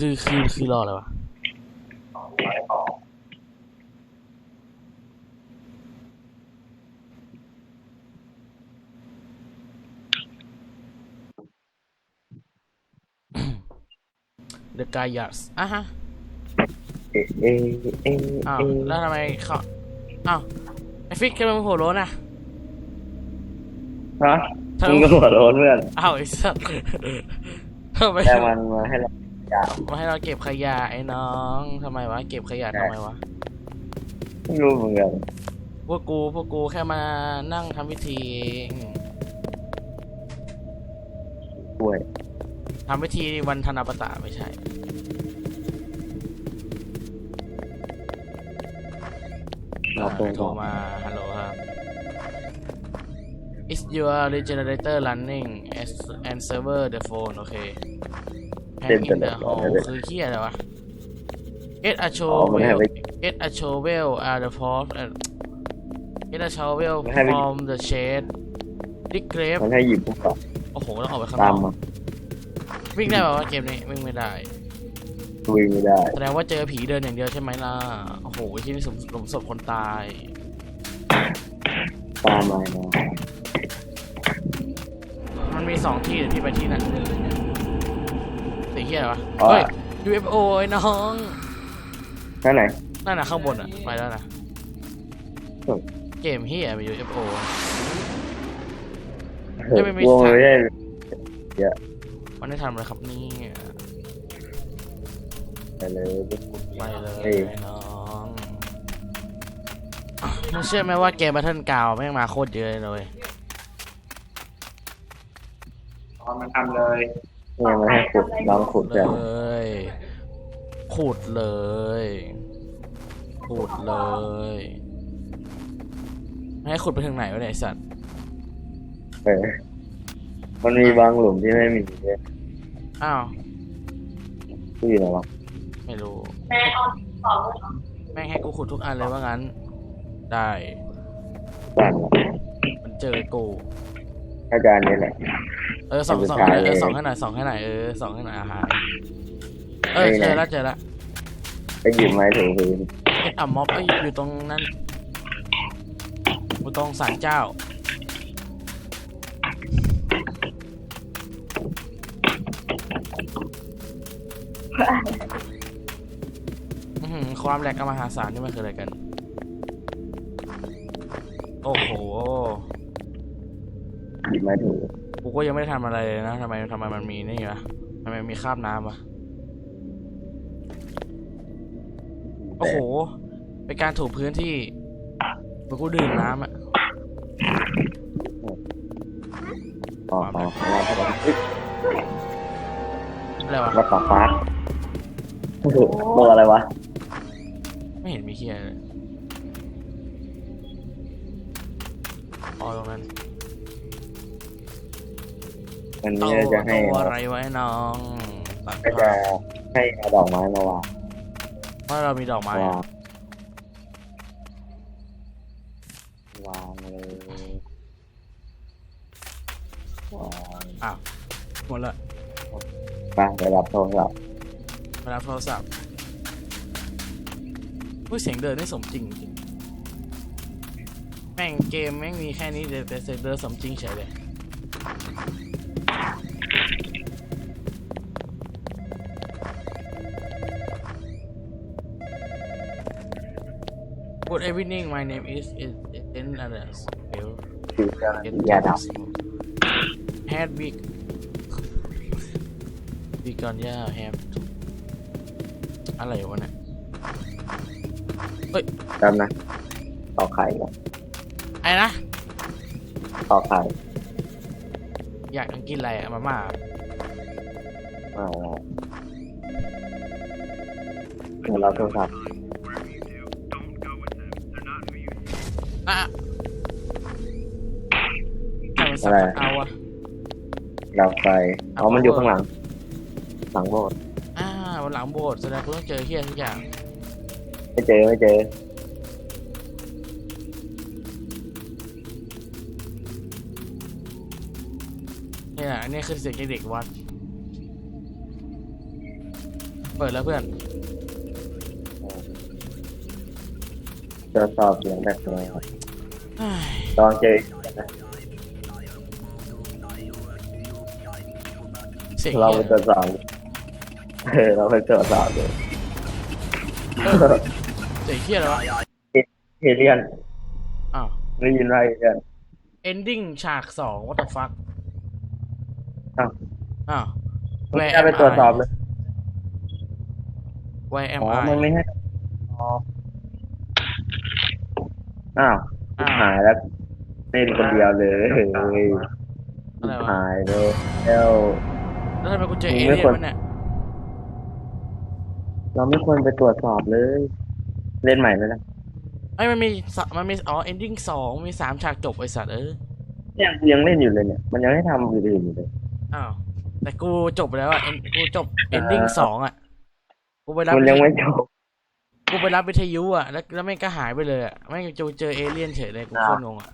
คือคือคือรออะไรวะ The Gaias อะฮะเอะเอะเอะอ้าวเอะแล้วทำไมเขาอ้าวไอฟิกทำไมมึงหัวโล้นอะฮะทำไมมึงก็หัวโล้นเพื่อนอ้าวไอ้สัสทำไมแต่มันมาให้เราอ ยากมาให้เราเก็บขยะไอ้น้องทำไมวะเก็บขยะใช่ทำไมวะไม่รู้เหมือนกันพวกกูพวกกูแค่มานั่งทำพิธีเองกล้วยทำพิธีวันธนปตะไม่ใช่เราตรงโทรก่อนมาฮัลโหลครับ is your regenerator running as and server the phone โอเค hang in the hall คือเคียอะไรวะ get a อ๋อมันให้ shovel ไป get a shovel are the prop get a shovel มันให้ไป from the shade dig grave มันให้หยิบพวกเราโอ้โหต้องออกไปข้างนตามอกมาวิ่งได้ป่าวะเกมนี้วิ่งไม่ได้วิ่งไม่ได้แสดงว่าเจอผีเดินอย่างเดียวใช่ไหมล่ะโอ้โหที่นี่สมสมศพคนตายตามมาเนาะมันมีสองที่เดี๋ยวพี่ไปที่นั่นหนึ่งเนี่ยสี เขียอะไรวะเฮ้ย UFO ไอ้น้องท่านไหน นั่นน่ะข้างบนอะไปแล้วนะเฮ้ยเกมเฮียมี UFO เฮ้ยไม่มีวงสถานไม่ได้มันได้ทำอะไรครับนี่ไปเลย ไปเลยเฮ้ย ไอ้น้องมึงเชื่อไหมว่าเกมบัตเทิลกาวแม่งมาโคตรเยอะเลยมันทำเลย เนี่ยมันให้ขุดลองขุดเลกันยขุดเลยขุดเลย ให้ขุดไปถึงไหนวะเนี่ยไอ้สัตว์เออมันมีบางหลุมที่ไม่มีเนี่ยอ้าวที่อยู่ไหนวะไม่รู้ แม่เอาต่อเลยเหรอแม่งให้กูขุดทุกอันเลยว่างั้น ได้บ้านวะมันเจอกูอาจารย์นี่แหละ เออสองเป็นสองชายเออเลยสองให้หน่อยสองให้หน่อยเออสองให้หน่อยอาหารเออนี่เจนะอแล้วเจอแล้วไปหยิบไม้ถูพื้นไอ้อ่ำม็อบไอ้อยู่ตรงนั้นอยู่ตรงศาลเจ้าอื้อหือความแหลกกบมหาศาลนี่มันคืออะไรกัน โอ้โหหยิบไม้ถู กูก็ยังไม่ได้ทำอะไรเลยนะทำไมทำไมมันมีนี่วะทำไมมีคราบน้ำวะโอ้โห เป็นการถูพื้นที่เหมือนกูดื่มน้ำอะต่อต่อเราเข้าไปเฮ้ยอะไรวะมาต่อฟาสโอ้โหตัวอะไรวะ ไม่เห็นมีเคียเลยอ๋อตรงนั้น มันตันี้วจะให้ตัวอะไรไว้น้องตัดก็จะให้เอาดอกไม้มาวางเพราะเรามีดอกไม้วาอะงวางเลยวางหมดละไปไปรับโทรศัพท์มารับโทรศัพท์ผู้เสียงเดินนี่สมจริงจริงแม่งเกมแม่งมีแค่นี้แต่แต่เสียงเดินสมจริงเฉยเลย evening my name is is in others Bill คือเครื่อง Get ยาดับ Had big big gun yeah have อะไรวะเนี่ยจำนะต่อไข่ก่อนไอ้นะต่อไข่อยากกินอะไรอะมาม่าอ่าเดี๋ยวรับโทรศัพท์ อะทำไมสับเอาอะรับไฟอ๋อมันอยู่ข้างหลัง หลังโบสถ์อ่าวันหลังโบสถ์แสดงคุณต้องเจอเฮียทุกอย่าง ไม่เจอไม่เจอ เนี่ยอันนี้คือเสียงเด็กวัด เปิดแล้วเพื่อน ตรวจสอบเสียงแบตหน่อยเฮ้ยลองเจอเสียงเราเหี้ไปยตรวจสอบเออเราไปตรวจสอบดูเสียงเฮียอะไรวะเอเลียนอ้าวได้ยินว่าเอเลียน ending ฉากสอง what the fuck อ้าวอ้าวไม่ได้ไปตรวจสอบเลย where am อ๋อ I มันไม่ให้อ๋อ อ้าวอ้าวหายแล้วเล่นคนเดียวเลยเฮ้ยอะไรวะหายเลยแล้วแล้วทำไมกูเจอมึเองไม่เลี่ยควรนวะเนี่ยเราไม่ควรไปตรวจสอบเลย เล่นใหม่ไหมล่ะไอ้ยมันมีสะมันมีอ๋อ ending สองมีสามฉากจบไอสัตว์เออเนี่ยกูยังเล่นอยู่เลยเนี่ย มันยังให้ทำอื่นๆอยู่เลยอ้าวแต่กูจบไปแล้วอะ end- กูจบ ending อ่าสองอะกูไปรับมันยังไม่จบ กูไปรับวิทยุอะแล้วแล้วแม่งก็หายไปเลยอะแม่งจะเจอเอเลี่ยนเฉยเลยกูอ่าโคตรงงอะ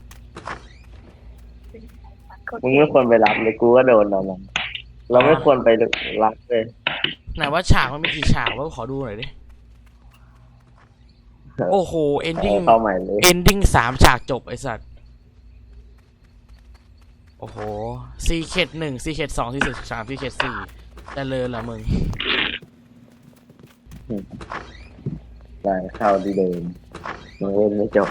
มึงไม่ควรไปรับเลยกูก็โดนเรานั้นเราไม่ควรไปรับเลยไหนว่าฉากมันมีกี่ฉากวะขอดูหน่อยดิโอ้โห ending เข้าใหม่เลย ending สามฉากจบไอสัตว์โอ้โหซีเคดหนึ่งซีเคดสองซีเคดสามซีเคดสี่แต่เลยเหรอมึง ได้เข้าดีเดิมมึงเล่นไม่จบ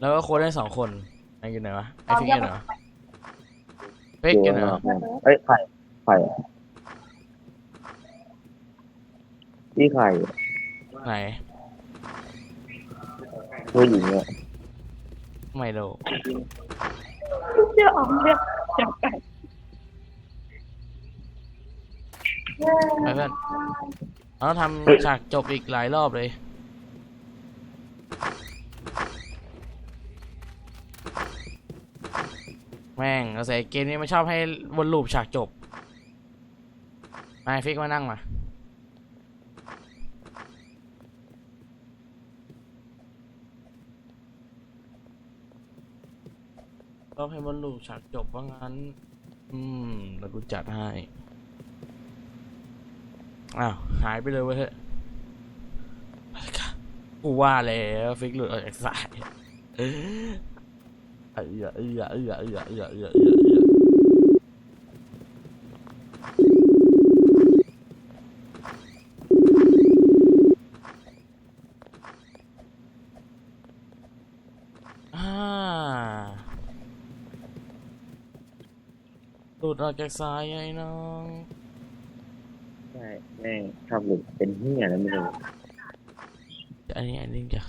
แล้วก็โค้ดได้สองคนไอ้อยู่ไหนวะไอ้ฟิกอยู่ไหนวะเฟิกอยู่ไหนวะเอ้ยไข่ไข่อะพี่ไข่อะไหนผู้หญิงเนี่ยไมโล เชื่อออกเรียกจับไปไปเพื่อนเราต้องทำฉากจบอีกหลายรอบเลย แม่งเอาใส่เกมนี้มันชอบให้วนลูปฉากจบมาฟิกมานั่งมา รอบให้บอลลูกฉากจบว่างั้น อืม แล้วกูจัดให้ อ้าว หายไปเลยเว้ยกูว่าแล้วฟิกหลุดออกจากสายเออเออเออเออเออเออเอออ่า หลุดออกจากสายไอ้น้องใช่แม่งชอบหลุดเป็นเหี้ยแล้วไม่รู้อันนี้อันนี้จาก